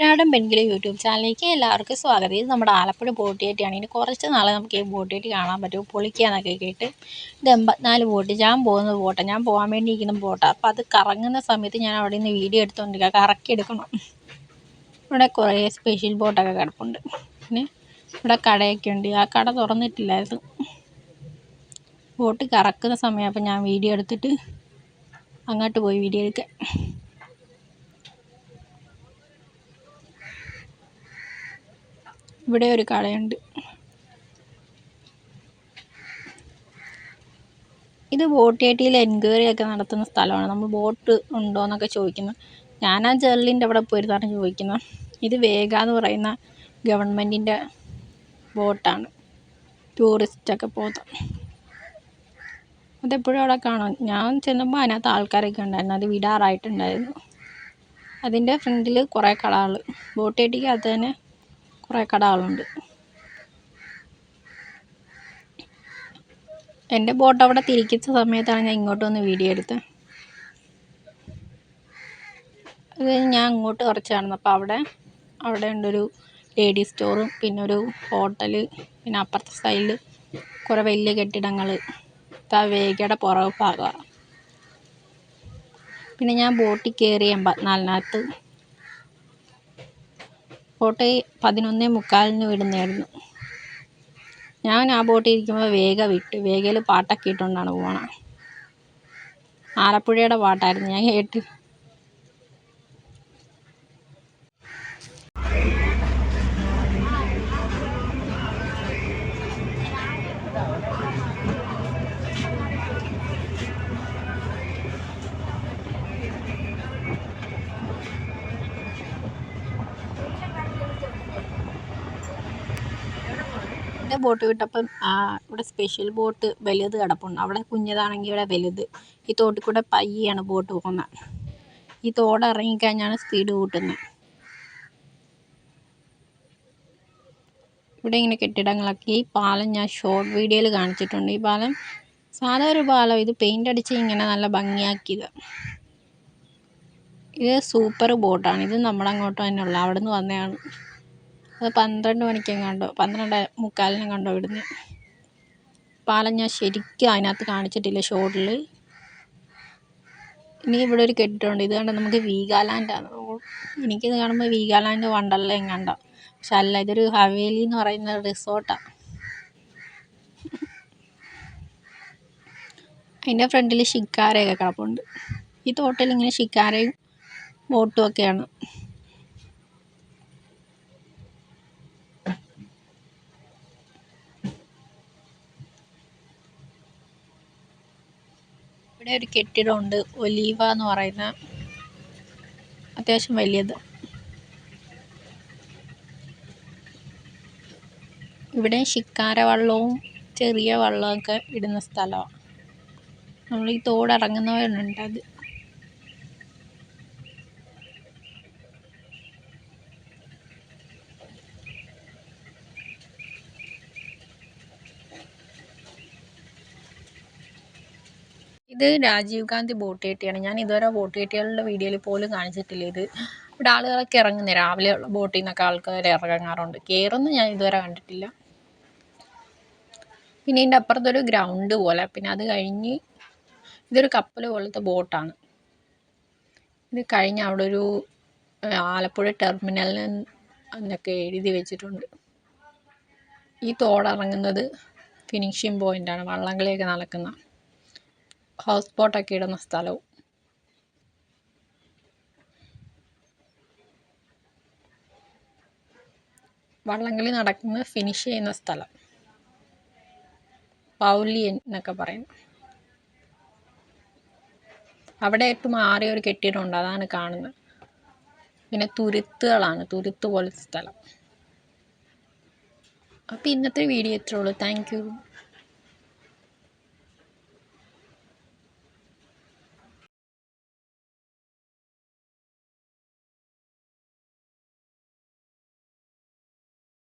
കുട്ടനാടൻ പെൺകിളി യൂട്യൂബ് ചാനലിലേക്ക് എല്ലാവർക്കും സ്വാഗതം. ഇത് നമ്മുടെ ആലപ്പുഴ ബോട്ടിയേറ്റിയാണ് ഇനി കുറച്ച് നാളെ നമുക്ക് ഈ ബോട്ടിയേറ്റ് കാണാൻ പറ്റും. പൊളിക്കാന്നൊക്കെ കേട്ട് ഇത് എൺപത്തിനാല് ബോട്ട്. ഞാൻ പോകുന്നത് ബോട്ടാണ് ഞാൻ പോകാൻ വേണ്ടി ഇരിക്കുന്ന ബോട്ടാണ് അപ്പോൾ അത് കറങ്ങുന്ന സമയത്ത് ഞാൻ അവിടെ നിന്ന് വീഡിയോ എടുത്തുകൊണ്ടിരിക്കുക കറക്കി എടുക്കണം. ഇവിടെ കുറേ സ്പെഷ്യൽ ബോട്ടൊക്കെ കിടപ്പുണ്ട്. പിന്നെ ഇവിടെ കടയൊക്കെ ഉണ്ട്. ആ കട തുറന്നിട്ടില്ലായിരുന്നു. ബോട്ട് കറക്കുന്ന സമയം അപ്പോൾ ഞാൻ വീഡിയോ എടുത്തിട്ട് അങ്ങോട്ട് പോയി വീഡിയോ എടുക്കാൻ. ഇവിടെ ഒരു കടയുണ്ട്. ഇത് ബോട്ട് ഏട്ടിയിൽ എൻക്വയറി ഒക്കെ നടത്തുന്ന സ്ഥലമാണ്. നമ്മൾ ബോട്ട് ഉണ്ടോ എന്നൊക്കെ ചോദിക്കുന്നത് ഞാൻ ആ അവിടെ പോയിരുന്നാണ് ചോദിക്കുന്നത്. ഇത് വേഗ എന്ന് പറയുന്ന ഗവൺമെന്റിന്റെ ബോട്ടാണ്. ടൂറിസ്റ്റൊക്കെ പോകുന്നത്. അതെപ്പോഴും അവിടെ കാണാം. ഞാൻ ചെന്നപ്പോൾ അതിനകത്ത് ആൾക്കാരൊക്കെ ഉണ്ടായിരുന്നു. അത് വിടാറായിട്ടുണ്ടായിരുന്നു. അതിന്റെ ഫ്രണ്ടിൽ കുറേ കടകൾ ബോട്ടേട്ടിക്കകത്ത് തന്നെ കുറേ കടകളുണ്ട്. എന്റെ ബോട്ട് അവിടെ തിരിക്കുന്ന സമയത്താണ് ഞാൻ ഇങ്ങോട്ട് വന്ന് വീഡിയോ എടുത്തത് അത് ഞാൻ അങ്ങോട്ട് കുറച്ച് നടന്നപ്പോൾ അവിടെ അവിടെ ഉണ്ടൊരു ലേഡീസ് സ്റ്റോറും പിന്നെ ഒരു ഹോട്ടൽ പിന്നെ അപ്പുറത്തെ സൈഡിൽ കുറേ വലിയ കെട്ടിടങ്ങൾ വേഗയുടെ പുറകു ഭാഗമാണ് പിന്നെ ഞാൻ ബോട്ടിൽ കയറി എൺപത്തിനാലിനകത്ത് ബോട്ട് പതിനൊന്നേ മുക്കാലിന് വിടുന്നതായിരുന്നു. ഞാൻ ആ ബോട്ടിൽ ഇരിക്കുമ്പോൾ വേഗ വിട്ട്. വേഗയിൽ പാട്ടൊക്കെ ഇട്ടുകൊണ്ടാണ് പോകണത് ആലപ്പുഴയുടെ പാട്ടായിരുന്നു. ഞാൻ കേട്ട് എന്റെ ബോട്ട് വിട്ടപ്പം ഇവിടെ സ്പെഷ്യൽ ബോട്ട് വലുത് കിടപ്പുണ്ട്. അവിടെ കുഞ്ഞതാണെങ്കിൽ ഇവിടെ വലുത്. ഈ തോട്ടിൽ കൂടെ പയ്യാണ് ബോട്ട് പോകുന്നത്. ഈ തോട് ഇറങ്ങിക്കഴിഞ്ഞാണ് സ്പീഡ് കൂട്ടുന്നത്. ഇവിടെ ഇങ്ങനെ കെട്ടിടങ്ങളൊക്കെ. ഈ പാലം ഞാൻ ഷോർട്ട് വീഡിയോയിൽ കാണിച്ചിട്ടുണ്ട്. ഈ പാലം സാധാ ഒരു പാലം. ഇത് പെയിന്റ് അടിച്ച് ഇങ്ങനെ നല്ല ഭംഗിയാക്കിയത്. ഇത് സൂപ്പർ ബോട്ടാണ് ഇത് നമ്മളങ്ങോട്ട് തന്നെയുള്ള അവിടെ നിന്ന് വന്നതാണ്. അത് പന്ത്രണ്ട് മണിക്കെങ്ങാണ്ടോ പന്ത്രണ്ട് മുക്കാലിനെങ്ങാണ്ടോ വിടുന്നത് പാലം ഞാൻ ശരിക്കും അതിനകത്ത് കാണിച്ചിട്ടില്ല ഷോട്ടിൽ ഇനി ഇവിടെ ഒരു കെട്ടിട്ടുണ്ട്. ഇത് കണ്ടാൽ നമുക്ക് വീഗാലാൻഡാണ് എനിക്കിത് കാണുമ്പോൾ വീഗാലാൻഡ് വണ്ടല്ല എങ്ങാണ്ട. പക്ഷെ അല്ല ഇതൊരു ഹവേലി എന്ന് പറയുന്ന റിസോർട്ടാണ് അതിന്റെ ഫ്രണ്ടിൽ ഷിക്കാരയൊക്കെ കിടപ്പുണ്ട്. ഈ തോട്ടിൽ ഇങ്ങനെ ഷിക്കാരയും ബോട്ടും ഒക്കെയാണ്. ഇവിടെ ഒരു കെട്ടിടമുണ്ട്. ഒലീവ എന്ന് പറയുന്ന അത്യാവശ്യം വലിയത്. ഇവിടെ ശിക്കാര വള്ളവും ചെറിയ വള്ളമൊക്കെ ഇടുന്ന സ്ഥലമാണ് നമ്മൾ ഈ തോട് ഇറങ്ങുന്നവരുണ്ട് അത് ഇത് രാജീവ് ഗാന്ധി ബോട്ട് ജെട്ടിയാണ് ഞാൻ ഇതുവരെ ബോട്ട് ജെട്ടികളുടെ വീഡിയോയിൽ പോലും കാണിച്ചിട്ടില്ല ഇത്. ഇവിടെ ആളുകളൊക്കെ ഇറങ്ങുന്നത് രാവിലെയുള്ള ബോട്ടിൽ നിന്നൊക്കെ ആൾക്കാർ ഇറങ്ങാറുണ്ട്. കയറൊന്നും ഞാൻ ഇതുവരെ കണ്ടിട്ടില്ല. പിന്നെ ഇതിന്റെ അപ്പുറത്തൊരു ഗ്രൗണ്ട് പോലെ. പിന്നെ അത് കഴിഞ്ഞ് ഇതൊരു കപ്പൽ പോലത്തെ ബോട്ടാണ്. ഇത് കഴിഞ്ഞ് അവിടെ ഒരു ആലപ്പുഴ ടെർമിനൽ എന്നൊക്കെ എഴുതി വെച്ചിട്ടുണ്ട്. ഈ തോടിറങ്ങുന്നത് ഫിനിഷിംഗ് പോയിന്റാണ് വള്ളംകളിയൊക്കെ നടക്കുന്ന ഹൗസ് ബോട്ടൊക്കെ ഇടുന്ന സ്ഥലവും. വള്ളംകളി നടക്കുന്ന ഫിനിഷ് ചെയ്യുന്ന സ്ഥലം. പൗലിയൻ എന്നൊക്കെ പറയും. അവിടെ ആയിട്ട് മാറിയ ഒരു കെട്ടിടമുണ്ട് അതാണ് കാണുന്നത്. പിന്നെ തുരുത്തുകളാണ് തുരുത്ത് പോലത്തെ സ്ഥലം. അപ്പോൾ ഇന്നത്തെ വീഡിയോ ഇത്രേ ഉള്ളൂ. താങ്ക്